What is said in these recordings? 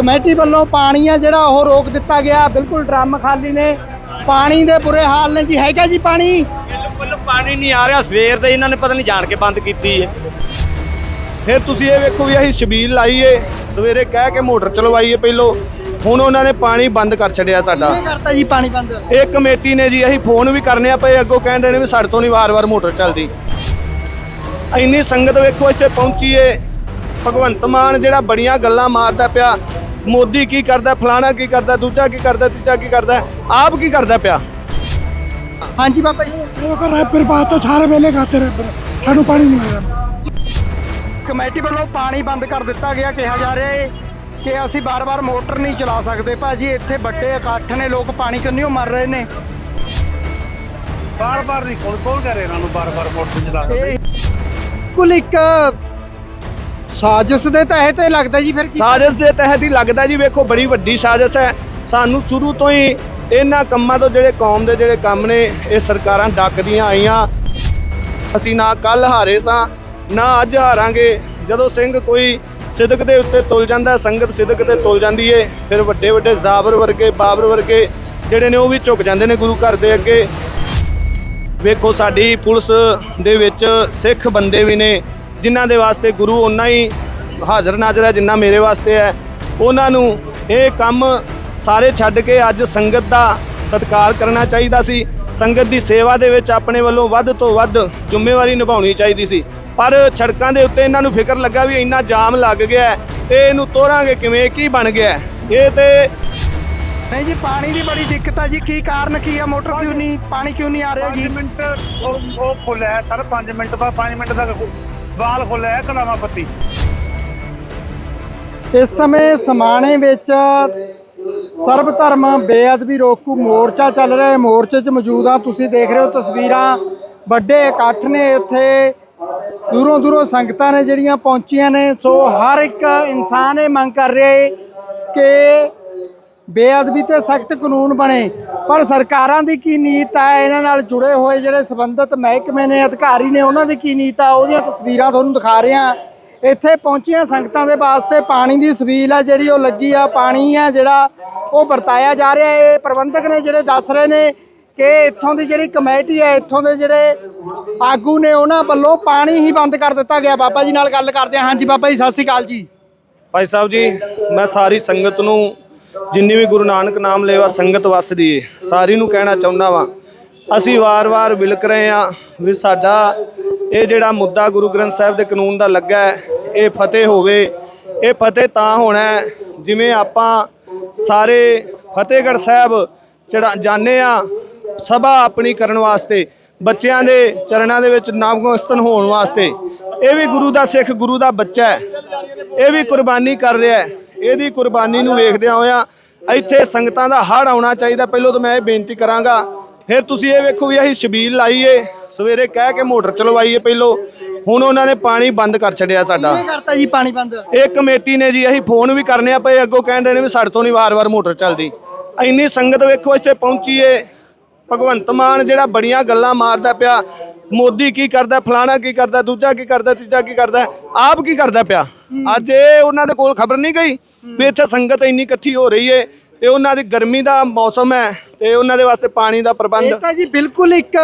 Committee ਵੱਲੋਂ ਪਾਣੀ ਆ ਜਿਹੜਾ ਉਹ ਰੋਕ ਦਿੱਤਾ ਗਿਆ। ਬਿਲਕੁਲ ਡਰਮ ਖਾਲੀ ਨੇ। ਪਾਣੀ ਦੇ ਬੁਰੇ ਹਾਲ ਨੇ ਜੀ। ਹੈਗਾ ਜੀ ਪਾਣੀ? ਬਿਲਕੁਲ ਪਾਣੀ ਨਹੀਂ ਆ ਰਿਹਾ। ਸਵੇਰ ਦੇ ਇਹਨਾਂ ਨੇ ਪਤਾ ਨਹੀਂ ਜਾਣ ਕੇ ਬੰਦ ਕੀਤੀ ਹੈ। ਫਿਰ ਤੁਸੀਂ ਇਹ ਵੇਖੋ ਵੀ ਅਸੀਂ ਛਬੀਲ ਲਾਈਏ। ਸਵੇਰੇ ਕਹਿ ਕੇ ਮੋਟਰ ਚਲਵਾਈਏ ਪਹਿਲੋ। ਹੁਣ ਉਹਨਾਂ ਨੇ ਪਾਣੀ ਬੰਦ ਕਰ ਛੱਡਿਆ ਸਾਡਾ। ਕਿਵੇਂ ਕਰਤਾ ਜੀ ਪਾਣੀ ਬੰਦ? ਇਹ ਕਮੇਟੀ ਨੇ ਜੀ ਅਸੀਂ ਫੋਨ ਵੀ ਕਰਨੇ ਆ ਪਏ ਅੱਗੋਂ ਕਹਿੰਦੇ ਨੇ ਵੀ ਸਾਡੇ ਤੋਂ ਨਹੀਂ ਵਾਰ-ਵਾਰ ਮੋਟਰ ਚੱਲਦੀ। ਇੰਨੀ ਸੰਗਤ ਵੇਖੋ ਇੱਥੇ ਪਹੁੰਚੀ ਏ। ਭਗਵੰਤ ਮਾਨ ਜਿਹੜਾ ਬੜੀਆਂ ਗੱਲਾਂ ਮਾਰਦਾ ਪਿਆ। ਮੋਦੀ ਕੀ ਕਰਦਾ ਫਲਾਣਾ ਕੀ ਕਰਦਾ ਦੂਜਾ ਕੀ ਕਰਦਾ ਤੀਜਾ ਕੀ ਕਰਦਾ ਆਪ ਕੀ ਕਰਦਾ ਪਿਆ? ਹਾਂਜੀ ਬਾਬਾ ਜੀ। ਉਹ ਕਰ ਰੱਬਰ ਬਾਤ ਸਾਰੇ ਵੇਲੇ ਖਾਤੇ ਰੱਬਰ ਸਾਨੂੰ ਪਾਣੀ ਨਹੀਂ ਮਿਲਦਾ ਕਮੇਟੀ ਵੱਲੋਂ ਪਾਣੀ ਬੰਦ ਕਰ ਦਿੱਤਾ ਗਿਆ ਕਿਹਾ ਜਾ ਰਿਹਾ ਹੈ ਕਿ ਅਸੀਂ ਬਾਰ-ਬਾਰ ਮੋਟਰ ਨਹੀਂ ਚਲਾ ਸਕਦੇ। ਭਾਜੀ ਇੱਥੇ ਵੱਡੇ ਇਕੱਠ ਨੇ ਲੋਕ ਪਾਣੀ ਕੰਨਿਓ ਮਰ ਰਹੇ ਨੇ। ਬਾਰ ਬਾਰ ਨਹੀਂ ਕੋਲ ਕੋਲ ਕਰੇ ਇਹਨਾਂ ਨੂੰ ਬਾਰ ਬਾਰ ਮੋਟਰ ਚਲਾ ਇਹ ਕੁਲ ਇੱਕ ਸਾਜ਼ਿਸ਼ ਦੇ ਤਹਿਤ ਇਹ ਲੱਗਦਾ ਜੀ ਫਿਰ ਕੀ ਸਾਜ਼ਿਸ਼ ਦੇ ਤਹਿਤ ਹੀ ਲੱਗਦਾ ਜੀ, ਵੇਖੋ ਬੜੀ ਵੱਡੀ ਸਾਜ਼ਿਸ਼ ਹੈ। ਸਾਨੂੰ ਸ਼ੁਰੂ ਤੋਂ ਹੀ ਇਹਨਾਂ ਕੰਮਾਂ ਤੋਂ ਜਿਹੜੇ ਕੌਮ ਦੇ ਜਿਹੜੇ ਕੰਮ ਨੇ, ਇਹ ਸਰਕਾਰਾਂ ਡੱਕਦੀਆਂ ਆਈਆਂ। ਅਸੀਂ ਨਾ ਕੱਲ ਹਾਰੇ ਸਾਂ, ਨਾ ਅੱਜ ਹਾਰਾਂਗੇ। ਜਦੋਂ ਸਿੰਘ ਕੋਈ ਸਿਦਕ ਦੇ ਉੱਤੇ ਤੁਲ ਜਾਂਦਾ, ਸੰਗਤ ਸਿਦਕ ਤੇ ਤੁਲ ਜਾਂਦੀ ਏ, ਫਿਰ ਵੱਡੇ ਵੱਡੇ ਜ਼ਾਬਰ ਵਰਗੇ, ਬਾਬਰ ਵਰਗੇ ਜਿਹੜੇ ਨੇ ਉਹ ਵੀ ਝੁਕ ਜਾਂਦੇ ਨੇ ਗੁਰੂ ਘਰ ਦੇ ਅੱਗੇ। ਵੇਖੋ ਸਾਡੀ ਪੁਲਿਸ ਦੇ ਵਿੱਚ ਸਿੱਖ ਬੰਦੇ ਵੀ ਨੇ ਜਿਨ੍ਹਾਂ ਦੇ ਵਾਸਤੇ ਗੁਰੂ ਉਹਨਾਂ ਹੀ ਹਾਜ਼ਰ ਨਾਜ਼ਰ ਹੈ ਜਿੰਨਾ ਮੇਰੇ ਵਾਸਤੇ ਹੈ। ਉਹਨਾਂ ਨੂੰ ਇਹ ਕੰਮ ਸਾਰੇ ਛੱਡ ਕੇ ਅੱਜ ਸੰਗਤ ਦਾ ਸਤਿਕਾਰ ਕਰਨਾ ਚਾਹੀਦਾ ਸੀ। ਸੰਗਤ ਦੀ ਸੇਵਾ ਦੇ ਵਿੱਚ ਆਪਣੇ ਵੱਲੋਂ ਵੱਧ ਤੋਂ ਵੱਧ ਜ਼ਿੰਮੇਵਾਰੀ ਨਿਭਾਉਣੀ ਚਾਹੀਦੀ ਸੀ। ਪਰ ਸੜਕਾਂ ਦੇ ਉੱਤੇ ਇਹਨਾਂ ਨੂੰ ਫਿਕਰ ਲੱਗਾ ਵੀ ਇੰਨਾ ਜਾਮ ਲੱਗ ਗਿਆ ਤੇ ਇਹਨੂੰ ਤੋਰਾਂਗੇ ਕਿਵੇਂ ਕੀ ਬਣ ਗਿਆ? ਇਹ ਤੇ ਨਹੀਂ ਜੀ ਪਾਣੀ ਦੀ ਬੜੀ ਦਿੱਕਤ ਆ ਜੀ। ਕੀ ਕਾਰਨ ਕੀ ਆ? ਮੋਟਰ ਕਿਉਂ ਨਹੀਂ ਪਾਣੀ ਕਿਉਂ ਨਹੀਂ ਆ ਰਿਹਾ 5 ਜੀ ਮਿੰਟ ਉਹ ਖੁੱਲਿਆ ਹੈ। ਸਰ 5 ਮਿੰਟ ਬਾਅਦ 5 ਮਿੰਟ ਤੱਕ ਬਾਲ ਖੁੱਲਿਆ ਹੈ ਕਲਾਵਾ ਪੱਤੀ। ਇਸ ਸਮੇਂ ਸਮਾਣੇ ਵਿੱਚ ਸਰਬ ਧਰਮ ਬੇਅਦਬੀ ਰੋਕੂ ਮੋਰਚਾ ਚੱਲ ਰਿਹਾ ਹੈ। ਮੋਰਚੇ 'ਚ ਮੌਜੂਦ ਆ। ਤੁਸੀਂ ਦੇਖ ਰਹੇ ਹੋ ਤਸਵੀਰਾਂ। ਵੱਡੇ ਇਕੱਠ ਨੇ ਇੱਥੇ। ਦੂਰੋਂ ਦੂਰੋਂ ਸੰਗਤਾਂ ਨੇ ਜਿਹੜੀਆਂ ਪਹੁੰਚੀਆਂ ਨੇ। ਸੋ ਹਰ ਇੱਕ ਇਨਸਾਨ ਇਹ ਮੰਗ ਕਰ ਰਿਹਾ ਹੈ ਕਿ ਬੇਅਦਬੀ ਤੇ ਸਖਤ ਕਾਨੂੰਨ ਬਣੇ। ਪਰ ਸਰਕਾਰਾਂ ਦੀ ਕੀ ਨੀਤ ਹੈ ਇਹਨਾਂ ਨਾਲ ਜੁੜੇ ਹੋਏ ਜਿਹੜੇ ਸੰਬੰਧਿਤ ਮਹਿਕਮੇ ਨੇ, ਅਧਿਕਾਰੀ ਨੇ, ਉਹਨਾਂ ਦੀ ਕੀ ਨੀਤ ਆ? ਉਹਦੀਆਂ ਤਸਵੀਰਾਂ ਤੁਹਾਨੂੰ ਦਿਖਾ ਰਹੇ। ਹਾਂ ਇੱਥੇ ਪਹੁੰਚੀਆਂ ਸੰਗਤਾਂ ਦੇ ਵਾਸਤੇ ਪਾਣੀ ਦੀ ਸਵੀਲ ਆ, ਜਿਹੜੀ ਉਹ ਲੱਗੀ ਆ, ਪਾਣੀ ਆ ਜਿਹੜਾ ਉਹ ਵਰਤਾਇਆ ਜਾ ਰਿਹਾ। ਇਹ ਪ੍ਰਬੰਧਕ ਨੇ ਜਿਹੜੇ ਦੱਸ ਰਹੇ ਨੇ ਕਿ ਇੱਥੋਂ ਦੀ ਜਿਹੜੀ ਕਮੇਟੀ ਹੈ, ਇੱਥੋਂ ਦੇ ਜਿਹੜੇ ਆਗੂ ਨੇ, ਉਹਨਾਂ ਵੱਲੋਂ ਪਾਣੀ ਹੀ ਬੰਦ ਕਰ ਦਿੱਤਾ ਗਿਆ। ਬਾਬਾ ਜੀ ਨਾਲ ਗੱਲ ਕਰਦੇ ਹਾਂ। ਹਾਂਜੀ, ਬਾਬਾ ਜੀ, ਸਤਿ ਸ਼੍ਰੀ ਅਕਾਲ ਜੀ। ਭਾਈ ਸਾਹਿਬ ਜੀ, ਮੈਂ ਸਾਰੀ ਸੰਗਤ ਨੂੰ ਜਿੰਨੀ ਵੀ ਗੁਰੂ ਨਾਨਕ ਨਾਮ ਲੈਵਾ ਸੰਗਤ ਵਸਦੀ ਏ। ਸਾਰੀ ਨੂੰ ਕਹਿਣਾ ਚਾਹੁੰਦਾ ਵਾਂ। ਅਸੀਂ ਵਾਰ-ਵਾਰ ਵਿਲਕ ਰਹੇ ਹਾਂ ਵੀ ਸਾਡਾ ਇਹ ਜਿਹੜਾ ਮੁੱਦਾ ਗੁਰੂ ਗ੍ਰੰਥ ਸਾਹਿਬ ਦੇ ਕਾਨੂੰਨ ਦਾ ਲੱਗਾ ਹੈ, ਇਹ ਫਤਿਹ ਹੋਵੇ। ਇਹ ਫਤਿਹ ਤਾਂ ਹੋਣਾ ਜਿਵੇਂ ਆਪਾਂ ਸਾਰੇ ਫਤਿਹਗੜ੍ਹ ਸਾਹਿਬ ਚੜਾ ਜਾਣੇ ਆ, ਸਭਾ ਆਪਣੀ ਕਰਨ ਵਾਸਤੇ, ਬੱਚਿਆਂ ਦੇ ਚਰਨਾਂ ਦੇ ਵਿੱਚ ਨਵਗੋਸਤਨ ਹੋਣ ਵਾਸਤੇ। ਇਹ ਵੀ ਗੁਰੂ ਦਾ ਸਿੱਖ, ਗੁਰੂ ਦਾ ਬੱਚਾ ਹੈ। ਇਹ ਵੀ ਕੁਰਬਾਨੀ ਕਰ ਰਿਹਾ ਹੈ। ਇਹਦੀ ਕੁਰਬਾਨੀ ਨੂੰ ਵੇਖਦਿਆਂ ਹੋਇਆਂ ਇੱਥੇ ਸੰਗਤਾਂ ਦਾ ਹੜ ਆਉਣਾ ਚਾਹੀਦਾ। ਪਹਿਲਾਂ ਤਾਂ ਮੈਂ ਇਹ ਬੇਨਤੀ ਕਰਾਂਗਾ ਫਿਰ ਤੁਸੀਂ ਇਹ ਵੇਖੋ ਵੀ ਅਸੀਂ ਛਬੀਲ ਲਾਈਏ ਸਵੇਰੇ ਕਹਿ ਕੇ ਮੋਟਰ ਚਲਵਾਈਏ ਪਹਿਲੋਂ ਹੁਣ ਉਹਨਾਂ ਨੇ ਪਾਣੀ ਬੰਦ ਕਰ ਛੱਡਿਆ ਸਾਡਾ। ਕਿਵੇਂ ਕਰਤਾ ਜੀ ਪਾਣੀ ਬੰਦ? ਇਹ ਕਮੇਟੀ ਨੇ ਜੀ ਅਸੀਂ ਫੋਨ ਵੀ ਕਰਨੇ ਆ ਪਏ ਅੱਗੋਂ ਕਹਿੰਦੇ ਨੇ ਵੀ ਸਾਡੇ ਤੋਂ ਨਹੀਂ ਵਾਰ-ਵਾਰ ਮੋਟਰ ਚੱਲਦੀ। ਇੰਨੀ ਸੰਗਤ ਵੇਖੋ ਇੱਥੇ ਪਹੁੰਚੀ ਏ। ਭਗਵੰਤ ਮਾਨ ਜਿਹੜਾ ਬੜੀਆਂ ਗੱਲਾਂ ਮਾਰਦਾ ਪਿਆ ਮੋਦੀ ਕੀ ਕਰਦਾ ਫਲਾਣਾ ਕੀ ਕਰਦਾ ਦੂਜਾ ਕੀ ਕਰਦਾ ਤੀਜਾ ਕੀ ਕਰਦਾ ਆਪ ਕੀ ਕਰਦਾ ਪਿਆ? ਅੱਜ ਇਹ ਉਹਨਾਂ ਦੇ ਕੋਲ ਖਬਰ ਨਹੀਂ ਗਈ ਵੀ ਇੱਥੇ ਸੰਗਤ ਇੰਨੀ ਇਕੱਠੀ ਹੋ ਰਹੀ ਏ ਤੇ ਉਹਨਾਂ ਦੀ ਗਰਮੀ ਦਾ ਮੌਸਮ ਹੈ ਤੇ ਉਹਨਾਂ ਦੇ ਵਾਸਤੇ ਪਾਣੀ ਦਾ ਇਹ ਪ੍ਰਬੰਧ ਤਾਂ ਜੀ ਬਿਲਕੁਲ ਇੱਕ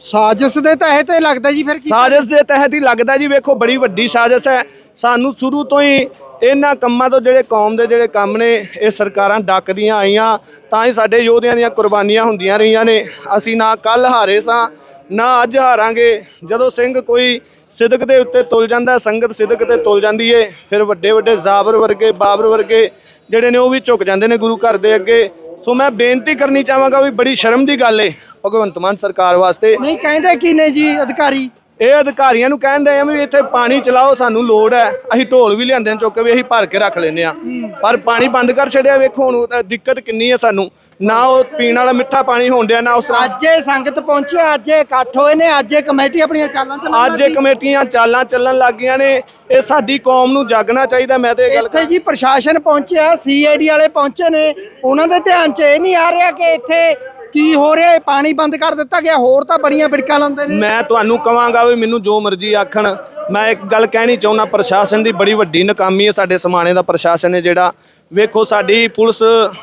ਸਾਜ਼ਿਸ਼ ਦੇ ਤਹਿਤ ਇਹ ਲੱਗਦਾ ਜੀ ਫਿਰ ਕੀ ਸਾਜ਼ਿਸ਼ ਦੇ ਤਹਿਤ ਹੀ ਲੱਗਦਾ ਜੀ ਵੇਖੋ ਬੜੀ ਵੱਡੀ ਸਾਜ਼ਿਸ਼ ਹੈ। ਸਾਨੂੰ ਸ਼ੁਰੂ ਤੋਂ ਹੀ ਇਹਨਾਂ ਕੰਮਾਂ ਤੋਂ ਜਿਹੜੇ ਕੌਮ ਦੇ ਜਿਹੜੇ ਕੰਮ ਨੇ ਇਹ ਸਰਕਾਰਾਂ ਡੱਕਦੀਆਂ ਆਈਆਂ ਤਾਂ ਹੀ ਸਾਡੇ ਯੋਧਿਆਂ ਦੀਆਂ ਕੁਰਬਾਨੀਆਂ ਹੁੰਦੀਆਂ ਰਹੀਆਂ ਨੇ। ਅਸੀਂ ਨਾ ਕੱਲ ਹਾਰੇ ਸਾਂ ਨਾ ਅੱਜ ਹਾਰਾਂਗੇ। ਜਦੋਂ ਸਿੰਘ ਕੋਈ ਸਿਦਕ ਦੇ ਉੱਤੇ ਤੁਲ ਜਾਂਦਾ ਸੰਗਤ ਸਿਦਕ ਤੇ ਤੁਲ ਜਾਂਦੀ ਏ। ਫਿਰ ਵੱਡੇ ਵੱਡੇ ਜ਼ਾਬਰ ਵਰਗੇ ਬਾਬਰ ਵਰਗੇ ਜਿਹੜੇ ਨੇ ਉਹ ਵੀ ਝੁਕ ਜਾਂਦੇ ਨੇ ਗੁਰੂ ਘਰ ਦੇ ਅੱਗੇ। ਸੋ ਮੈਂ ਬੇਨਤੀ ਕਰਨੀ ਚਾਹਾਂਗਾ ਵੀ ਬੜੀ ਸ਼ਰਮ ਦੀ ਗੱਲ ਏ ਭਗਵੰਤ ਮਾਨ ਸਰਕਾਰ ਵਾਸਤੇ। ਨਹੀਂ ਕਹਿੰਦੇ ਕੀ ਨੇ ਜੀ ਅਧਿਕਾਰੀ? ਇਹ ਅਧਿਕਾਰੀਆਂ ਨੂੰ ਕਹਿੰਦੇ ਆ ਵੀ ਇੱਥੇ ਪਾਣੀ ਚਲਾਓ ਸਾਨੂੰ ਲੋੜ ਹੈ। ਅਸੀਂ ਢੋਲ ਵੀ ਲਿਆਂਦੇ ਨੇ ਚੁੱਕ ਕੇ ਵੀ ਅਸੀਂ ਭਰ ਕੇ ਰੱਖ ਲੈਨੇ ਆ ਪਰ ਪਾਣੀ ਬੰਦ ਕਰ ਛੱਡਿਆ ਵੇਖੋ ਹੁਣ ਦਿੱਕਤ ਕਿੰਨੀ ਹੈ ਸਾਨੂੰ। ਨਾ ਉਹ ਪੀਣ ਵਾਲਾ ਮਿੱਠਾ ਪਾਣੀ ਹੋਣ ਡਿਆ ਨਾ ਉਸ ਅੱਜ ਇਹ ਸੰਗਤ ਪਹੁੰਚੀ ਅੱਜ ਇਹ ਇਕੱਠ ਹੋਏ ਨੇ ਅੱਜ ਇਹ ਕਮੇਟੀ ਆਪਣੀਆਂ ਚਾਲਾਂ ਚੱਲਣ ਅੱਜ ਇਹ ਕਮੇਟੀਆਂ ਚਾਲਾਂ ਚੱਲਣ ਲੱਗ ਗਈਆਂ ਨੇ ਇਹ ਸਾਡੀ ਕੌਮ ਨੂੰ ਜਾਗਣਾ ਚਾਹੀਦਾ ਮੈਂ ਤੇ ਇਹ ਗੱਲ ਇੱਥੇ ਜੀ ਪ੍ਰਸ਼ਾਸਨ ਪਹੁੰਚਿਆ ਸੀਆਈਡੀ ਵਾਲੇ ਪਹੁੰਚੇ ਨੇ ਉਹਨਾਂ ਦੇ ਧਿਆਨ 'ਚ ਇਹ ਨਹੀਂ ਆ ਰਿਹਾ ਕਿ ਇੱਥੇ ਕੀ ਹੋ ਰਿਹਾ ਹੈ ਪਾਣੀ ਬੰਦ ਕਰ ਦਿੱਤਾ ਗਿਆ ਹੋਰ ਤਾਂ ਬੜੀਆਂ ਬਿੜਕਾਂ ਲਾਉਂਦੇ ਨੇ। ਮੈਂ ਤੁਹਾਨੂੰ ਕਵਾਂਗਾ ਵੀ ਮੈਨੂੰ ਜੋ ਮਰਜ਼ੀ ਆਖਣ ਮੈਂ ਇੱਕ ਗੱਲ ਕਹਿਣੀ ਚਾਹੁੰਦਾ ਪ੍ਰਸ਼ਾਸਨ ਦੀ ਬੜੀ ਵੱਡੀ ਨਾਕਾਮੀ ਹੈ ਸਾਡੇ ਸਮਾਣੇ ਦਾ ਪ੍ਰਸ਼ਾਸਨ ਹੈ ਜਿਹੜਾ ਵੇਖੋ, ਸਾਡੀ ਪੁਲਿਸ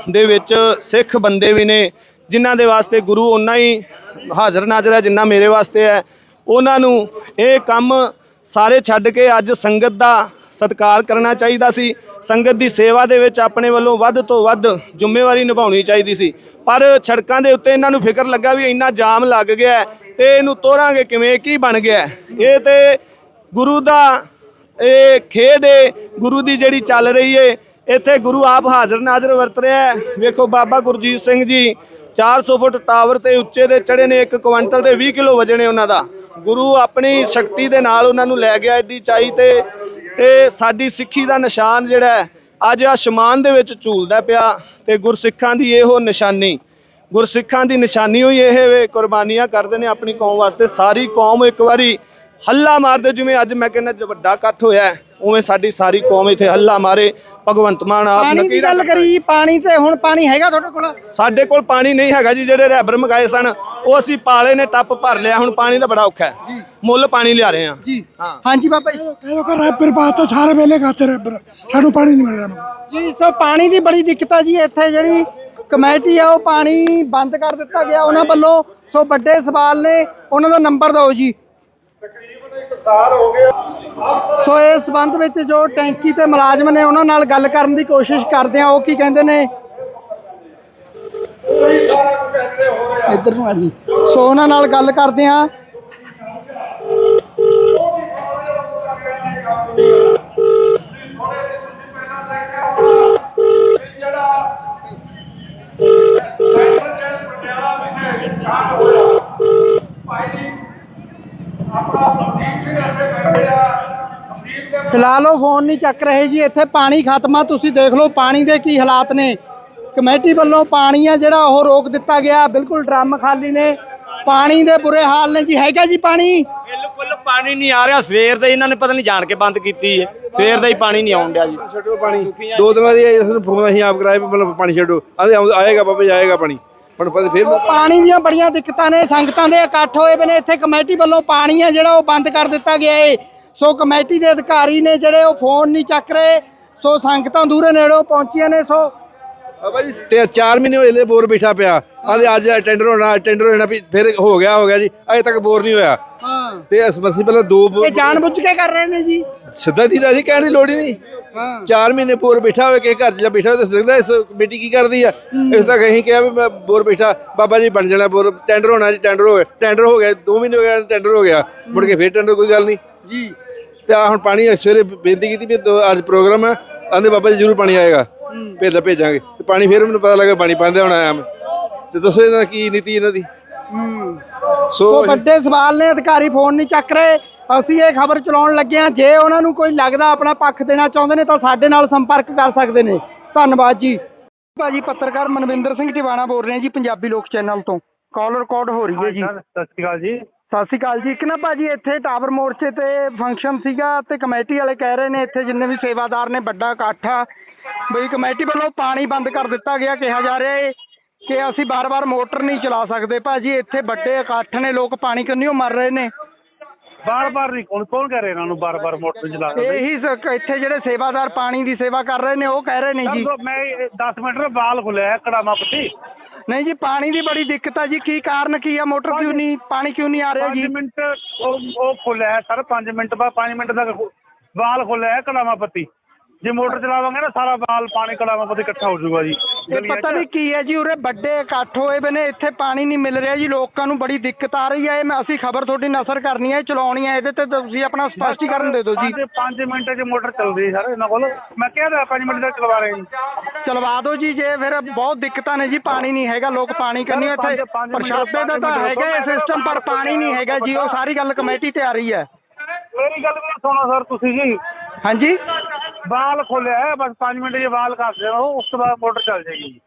ਦੇ ਵਿੱਚ ਸਿੱਖ ਬੰਦੇ ਵੀ ਨੇ, ਜਿਨ੍ਹਾਂ ਦੇ ਵਾਸਤੇ ਗੁਰੂ ਉਨਾ ਹੀ ਹਾਜ਼ਰ ਨਾਜ਼ਰ ਹੈ, ਜਿੰਨਾ ਮੇਰੇ ਵਾਸਤੇ ਹੈ। ਉਹਨਾਂ ਨੂੰ ਇਹ ਕੰਮ ਸਾਰੇ ਛੱਡ ਕੇ ਅੱਜ ਸੰਗਤ ਦਾ ਸਤਿਕਾਰ ਕਰਨਾ ਚਾਹੀਦਾ ਸੀ। ਸੰਗਤ ਦੀ ਸੇਵਾ ਦੇ ਵਿੱਚ ਆਪਣੇ ਵੱਲੋਂ ਵੱਧ ਤੋਂ ਵੱਧ ਜ਼ਿੰਮੇਵਾਰੀ ਨਿਭਾਉਣੀ ਚਾਹੀਦੀ ਸੀ। ਪਰ ਸੜਕਾਂ ਦੇ ਉੱਤੇ ਇਹਨਾਂ ਨੂੰ ਫਿਕਰ ਲੱਗਾ ਵੀ ਇੰਨਾ ਜਾਮ ਲੱਗ ਗਿਆ ਹੈ ਤੇ ਇਹਨੂੰ ਤੋਰਾਂਗੇ ਕਿਵੇਂ ਕੀ ਬਣ ਗਿਆ ਇਹ ਤੇ ਗੁਰੂ ਦਾ ਇਹ ਖੇਡ ਏ ਗੁਰੂ ਦੀ ਜਿਹੜੀ ਚੱਲ ਰਹੀ ਏ ਇੱਥੇ ਗੁਰੂ ਆਪ ਹਾਜ਼ਰ ਨਾਜ਼ਰ ਵਰਤ ਰਿਹਾ ਹੈ। ਵੇਖੋ ਬਾਬਾ ਗੁਰਜੀਤ ਸਿੰਘ ਜੀ 400 ਫੁੱਟ ਟਾਵਰ ਤੇ ਉੱਚੇ ਦੇ ਚੜੇ ਨੇ ਇੱਕ ਕੁਇੰਟਲ ਤੇ 20 ਕਿਲੋ ਵਜਣੇ ਉਹਨਾਂ ਦਾ। ਗੁਰੂ ਆਪਣੀ ਸ਼ਕਤੀ ਦੇ ਨਾਲ ਉਹਨਾਂ ਨੂੰ ਲੈ ਗਿਆ ਐਡੀ ਚਾਈ ਤੇ ਤੇ ਸਾਡੀ ਸਿੱਖੀ ਦਾ ਨਿਸ਼ਾਨ ਜਿਹੜਾ ਹੈ, ਅੱਜ ਆਸਮਾਨ ਦੇ ਵਿੱਚ ਝੂਲਦਾ ਪਿਆ ਤੇ ਗੁਰਸਿੱਖਾਂ ਦੀ ਇਹੋ ਨਿਸ਼ਾਨੀ। ਗੁਰਸਿੱਖਾਂ ਦੀ ਨਿਸ਼ਾਨੀ ਹੋਈ ਇਹ ਵੇ ਕੁਰਬਾਨੀਆਂ ਕਰਦੇ ਨੇ ਆਪਣੀ ਕੌਮ ਵਾਸਤੇ। ਸਾਰੀ ਕੌਮ ਇੱਕ ਵਾਰੀ ਹੱਲਾ ਮਾਰਦੇ ਜਿਵੇਂ ਅੱਜ ਮੈਂ ਕਹਿੰਦਾ ਜ- ਵੱਡਾ ਇਕੱਠ ਹੋਇਆ ਉਵੇਂ ਸਾਡੀ ਸਾਰੀ ਕੌਮ ਇੱਥੇ ਹੱਲਾ ਮਾਰੇ ਭਗਵੰਤ ਮਾਨ ਆਪ ਪਾਣੀ ਦੀ ਨਕੀਰਾ ਗੱਲ ਕਰੀ ਪਾਣੀ ਤੇ ਹੁਣ ਪਾਣੀ ਹੈਗਾ ਤੁਹਾਡੇ ਕੋਲ? ਸਾਡੇ ਕੋਲ ਪਾਣੀ ਨਹੀਂ ਹੈਗਾ ਜੀ ਜਿਹੜੇ ਰੈਬਰ ਮਗਾਏ ਸਨ ਉਹ ਅਸੀਂ ਪਾਲੇ ਨੇ ਟੱਪ ਭਰ ਲਿਆ ਹੁਣ ਪਾਣੀ ਦਾ ਬੜਾ ਔਖਾ ਹੈ। ਮੁੱਲ ਪਾਣੀ ਲਿਆ ਰਹੇ ਹਾਂ। ਜੀ। ਹਾਂਜੀ ਬਾਬਾ ਜੀ। ਕਹਿੰਦੇ ਕਿ ਰੈਬਰ ਬਾਤ ਸਾਰੇ ਵੇਲੇ ਖਾਤੇ ਰੈਬਰ। ਸਾਨੂੰ ਪਾਣੀ ਨਹੀਂ ਮਿਲ ਰਿਹਾ ਜੀ ਸੋ ਪਾਣੀ ਦੀ ਬੜੀ ਦਿੱਕਤ ਆ ਜੀ ਇੱਥੇ ਜਿਹੜੀ ਕਮੇਟੀ ਆ ਉਹ ਪਾਣੀ ਬੰਦ ਕਰ ਦਿੱਤਾ ਗਿਆ ਉਹਨਾਂ ਵੱਲੋਂ। ਸੋ ਵੱਡੇ ਸਵਾਲ ਨੇ ਉਹਨਾਂ ਦਾ ਨੰਬਰ ਦਿਓ ਜੀ। ਸੋ ਇਸ ਸੰਬੰਧ ਵਿੱਚ ਜੋ ਟੈਂਕੀ ਤੇ ਮੁਲਾਜ਼ਮ ਨੇ ਉਹਨਾਂ ਨਾਲ ਗੱਲ ਕਰਨ ਦੀ ਕੋਸ਼ਿਸ਼ ਕਰਦੇ ਆ, ਉਹ ਕੀ ਕਹਿੰਦੇ ਨੇ? ਇੱਧਰ ਨੂੰ ਆ ਜੀ। ਸੋ ਉਹਨਾਂ ਨਾਲ ਗੱਲ ਕਰਦੇ ਆ। ਫਿਲਹਾਲ ਉਹ ਫੋਨ ਨਹੀਂ ਚੱਕ ਰਹੇ ਜੀ ਇੱਥੇ ਪਾਣੀ ਖਤਮ ਆ ਤੁਸੀਂ ਦੇਖ ਲਓ ਪਾਣੀ ਦੇ ਕੀ ਹਾਲਾਤ ਨੇ। ਕਮੇਟੀ ਵੱਲੋਂ ਪਾਣੀ ਆ ਜਿਹੜਾ ਉਹ ਰੋਕ ਦਿੱਤਾ ਗਿਆ ਬਿਲਕੁਲ ਡਰਮ ਖਾਲੀ ਨੇ। ਪਾਣੀ ਦੇ ਬੁਰੇ ਹਾਲ ਨੇ ਜੀ ਹੈਗਾ ਜੀ ਪਾਣੀ? ਬਿਲਕੁਲ ਪਾਣੀ ਨਹੀਂ ਆ ਰਿਹਾ ਸਵੇਰ ਦੇ ਇਹਨਾਂ ਨੇ ਪਤਾ ਨਹੀਂ ਜਾਣ ਕੇ ਬੰਦ ਕੀਤੀ ਹੈ ਸਵੇਰ ਦਾ ਹੀ ਪਾਣੀ ਨਹੀਂ ਆਉਣ ਡਿਆ ਜੀ। ਛੱਡੋ ਪਾਣੀ। ਦੋ ਦਿਨ ਵਾਰੀ ਇਸ ਨੂੰ ਫੋਨ ਅਸੀਂ ਆਪ ਕਰਾਇਆ ਵੀ ਮਤਲਬ ਪਾਣੀ ਛੱਡੋ। ਆਂਦੇ ਆਏਗਾ ਬਾਬਾ ਜੀ ਆਏਗਾ ਪਾਣੀ। ਹੁਣ ਪਤਾ ਫਿਰ ਪਾਣੀ ਦੀਆਂ ਬੜੀਆਂ ਦਿੱਕਤਾਂ ਨੇ ਸੰਗਤਾਂ ਦੇ ਇਕੱਠ ਹੋਏ ਪਏ ਨੇ। ਇੱਥੇ ਕਮੇਟੀ ਵੱਲੋਂ ਪਾਣੀ ਆ ਜਿਹੜਾ ਉਹ ਬੰਦ ਕਰ ਦਿੱਤਾ ਗਿਆ ਏ। ਸੋ ਕਮੇਟੀ ਦੇ ਅਧਿਕਾਰੀ ਨੇ ਜਿਹੜੇ ਉਹ ਫੋਨ ਨਹੀਂ ਚੱਕ ਰਹੇ ਸੋ ਸੰਗਤਾਂ ਦੂਰੇ ਨੇੜੋਂ ਪਹੁੰਚੀਆਂ ਨੇ ਸੋ ਬਾਬਾ ਜੀ ਤੇ 4 ਮਹੀਨੇ ਹੋਏ ਲੈ ਬੋਰ ਬੈਠਾ ਪਿਆ। ਆਂਦੇ ਅੱਜ ਟੈਂਡਰ ਹੋਣਾ ਟੈਂਡਰ ਹੋਣਾ ਵੀ ਫਿਰ ਹੋ ਗਿਆ ਹੋ ਗਿਆ ਜੀ। ਅਜੇ ਤੱਕ ਬੋਰ ਨਹੀਂ ਹੋਇਆ। ਹਾਂ। ਤੇ ਇਸ ਮਰਸੀ ਪਹਿਲਾਂ ਦੋ ਇਹ ਜਾਣਬੁੱਝ ਕੇ ਕਰ ਰਹੇ ਨੇ ਜੀ। ਸਿੱਧਾ ਦੀ ਜੀ ਕਹਿਣ ਦੀ ਲੋੜ ਹੀ ਨਹੀਂ। ਹਾਂ। 4 ਮਹੀਨੇ ਬੋਰ ਬੈਠਾ ਹੋਵੇ ਕਿ ਘਰ 'ਚ ਜਾਂ ਬੈਠਾ ਹੋਵੇ ਤਾਂ ਸਿੱਧਾ ਇਸ ਬੇਟੀ ਕੀ ਕਰਦੀ ਆ। ਇਸ ਤੱਕ ਅਸੀਂ ਕਿਹਾ ਵੀ ਮੈਂ ਬੋਰ ਬੈਠਾ ਬਾਬਾ ਜੀ ਬਣ ਜਾਣਾ ਬੋਰ। ਟੈਂਡਰ ਹੋਣਾ ਜੀ ਟੈਂਡਰ ਹੋ ਗਿਆ। ਟੈਂਡਰ ਹੋ ਗਿਆ 2 ਮਹੀਨੇ ਹੋ ਗਏ ਟੈਂਡਰ ਹੋ ਗਿਆ। ਮੁੜ ਕੇ ਫਿਰ ਟੈਂਡਰ ਕੋਈ ਗੱਲ ਨਹੀਂ। ਜੀ। ਤੇ ਆਹ ਹੁਣ ਪਾਣੀ ਸਵੇਰੇ ਬੇਨਤੀ ਕੀਤੀ ਵੀ ਦੋ- ਅੱਜ ਪ੍ਰੋਗਰਾਮ ਹੈ ਆਂਦੇ ਬਾਬਾ ਜੀ ਜ਼ਰੂਰ ਪਾਣੀ ਆਏਗਾ। ਭੇਜਦਾ ਭੇਜਾਂਗੇ। ਤੇ ਪਾਣੀ ਫਿਰ ਮੈਨੂੰ ਪਤਾ ਲੱਗਾ ਪਾਣੀ ਪਾਉਂਦੇ ਹੁਣ ਆਇਆ ਮੈਂ ਤੇ ਦੱਸੋ ਇਹਨਾਂ ਦੀ ਕੀ ਨੀਤੀ ਇਹਨਾਂ ਦੀ? ਸੋ ਸੋ ਵੱਡੇ ਸਵਾਲ ਨੇ ਅਧਿਕਾਰੀ ਫੋਨ ਨਹੀਂ ਚੱਕ ਰਹੇ। ਅਸੀਂ ਇਹ ਖਬਰ ਚਲਾਉਣ ਲੱਗੇ ਹਾਂ। ਜੇ ਉਹਨਾਂ ਨੂੰ ਕੋਈ ਲੱਗਦਾ ਆਪਣਾ ਪੱਖ ਦੇਣਾ ਚਾਹੁੰਦੇ ਨੇ ਤਾਂ ਸਾਡੇ ਨਾਲ ਸੰਪਰਕ ਕਰ ਸਕਦੇ ਨੇ। ਧੰਨਵਾਦ ਜੀ। ਭਾਜੀ ਪੱਤਰਕਾਰ ਮਨਵਿੰਦਰ ਸਿੰਘ ਟਿਵਾਣਾ ਬੋਲ ਰਹੇ ਜੀ ਪੰਜਾਬੀ ਲੋਕ ਚੈਨਲ ਤੋਂ। ਕਾਲ ਰਿਕਾਰਡ ਹੋ ਰਹੀ ਹੈ ਜੀ। ਸਤਿ ਸ਼੍ਰੀ ਅਕਾਲ ਜੀ। ਸਤਿ ਸ਼੍ਰੀ ਅਕਾਲ ਜੀ। ਇੱਕ ਨਾ ਭਾਜੀ ਇੱਥੇ ਟਾਵਰ ਮੋਰਚੇ ਤੇ ਫੰਕਸ਼ਨ ਸੀਗਾ ਤੇ ਕਮੇਟੀ ਵਾਲੇ ਕਹਿ ਰਹੇ ਨੇ ਇੱਥੇ ਜਿੰਨੇ ਵੀ ਸੇਵਾਦਾਰ ਨੇ ਵੱਡਾ ਇਕੱਠ ਆ ਬਈ ਕਮੇਟੀ ਵੱਲੋਂ ਪਾਣੀ ਬੰਦ ਕਰ ਦਿੱਤਾ ਗਿਆ ਕਿਹਾ ਜਾ ਰਿਹਾ ਹੈ ਕਿ ਅਸੀਂ ਬਾਰ-ਬਾਰ ਮੋਟਰ ਨਹੀਂ ਚਲਾ ਸਕਦੇ। ਭਾਜੀ ਇੱਥੇ ਵੱਡੇ ਇਕੱਠ ਨੇ ਲੋਕ ਪਾਣੀ ਕੰਨਿਓ ਮਰ ਰਹੇ ਨੇ? ਬਾਰ ਬਾਰ ਨਹੀਂ ਕੌਣ ਕੌਣ ਕਹਿ ਰਿਹਾ ਇਹਨਾਂ ਨੂੰ ਬਾਰ ਬਾਰ ਮੋਟਰ ਚਲਾ ਰਹੇ ਇਹੀ ਸ- ਇੱਥੇ ਜਿਹੜੇ ਸੇਵਾਦਾਰ ਪਾਣੀ ਦੀ ਸੇਵਾ ਕਰ ਰਹੇ ਨੇ ਉਹ ਕਹਿ ਰਹੇ ਨੇ ਜੀ। ਮੈਂ 10 ਮਿੰਟ ਬਾਲ ਖੁੱਲਿਆ ਕੜਾਮਾ ਪੱਤੀ ਨਹੀਂ ਜੀ ਪਾਣੀ ਦੀ ਬੜੀ ਦਿੱਕਤ ਆ ਜੀ। ਕੀ ਕਾਰਨ ਕੀ ਆ? ਮੋਟਰ ਕਿਉਂ ਨਹੀਂ ਪਾਣੀ ਕਿਉਂ ਨਹੀਂ ਆ ਰਿਹਾ 5 ਜੀ ਮਿੰਟ ਉਹ ਉਹ ਖੁੱਲਿਆ ਹੈ ਸਰ 5 ਮਿੰਟ ਬਾਅਦ 5 ਮਿੰਟ ਦਾ ਬਾਲ ਖੁੱਲਿਆ ਹੈ ਕੜਾਮਾ ਪੱਤੀ ਜੇ ਮੋਟਰ ਚਲਾਵਾਂਗੇ ਨਾ ਸਾਰਾ ਬਾਲ ਪਾਣੀ ਕੜਾਮਾ ਪੱਤੀ ਇਕੱਠਾ ਹੋ ਜਾਊਗਾ ਜੀ। ਇਹ। ਪਤਾ ਨਹੀਂ ਕੀ ਹੈ ਜੀ ਉਰੇ ਵੱਡੇ ਇਕੱਠ ਹੋਏ ਬਨੇ ਇੱਥੇ ਪਾਣੀ ਨਹੀਂ ਮਿਲ ਰਿਹਾ ਜੀ। ਲੋਕਾਂ ਨੂੰ ਬੜੀ ਦਿੱਕਤ ਆ ਰਹੀ ਹੈ। ਇਹ ਮੈਂ ਅਸੀਂ ਖਬਰ ਤੁਹਾਡੀ ਨਸਰ ਕਰਨੀ ਹੈ ਚਲਾਉਣੀ ਹੈ। ਇਹਦੇ ਤੇ ਤੁਸੀਂ ਆਪਣਾ ਸਪਸ਼ਟੀਕਰਨ ਦੇ ਦਿਓ ਜੀ। ਪੰਜ- ਪੰਜ ਮਿੰਟ 'ਚ ਮੋਟਰ ਚੱਲਦੀ ਸਰ ਇਹਨਾਂ ਕੋਲ। ਮੈਂ ਕਿਹਾ 5 ਮਿੰਟ ਦਾ ਚਲਵਾ ਰਹੇ ਜੀ ਚਲਵਾ ਦਿਓ ਜੀ ਜੇ ਫਿਰ ਬਹੁਤ ਦਿੱਕਤਾਂ ਨੇ ਜੀ ਪਾਣੀ ਨਹੀਂ ਹੈਗਾ ਲੋਕ ਪਾਣੀ ਕਰਨੀ ਇੱਥੇ ਪ੍ਰਸ਼ਾਦੇ ਦਾ ਤਾਂ ਹੈਗਾ ਇਹ ਸਿਸਟਮ ਪਰ ਪਾਣੀ ਨਹੀਂ ਹੈਗਾ ਜੀ ਉਹ ਸਾਰੀ ਗੱਲ ਕਮੇਟੀ ਤੇ ਆ ਰਹੀ ਹੈ। ਮੇਰੀ ਗੱਲ ਵੀ ਸੁਣੋ ਸਰ ਤੁਸੀਂ ਜੀ। ਹਾਂਜੀ? ਬਾਲ ਖੋਲਿਆ ਹੈ ਬਸ 5 ਮਿੰਟ ਜੇ ਬਾਲ ਕਰ ਦੇਣਾ ਉਸ ਤੋਂ ਬਾਅਦ ਮੋਟਰ ਚੱਲ ਜਾਏਗੀ। ਜੀ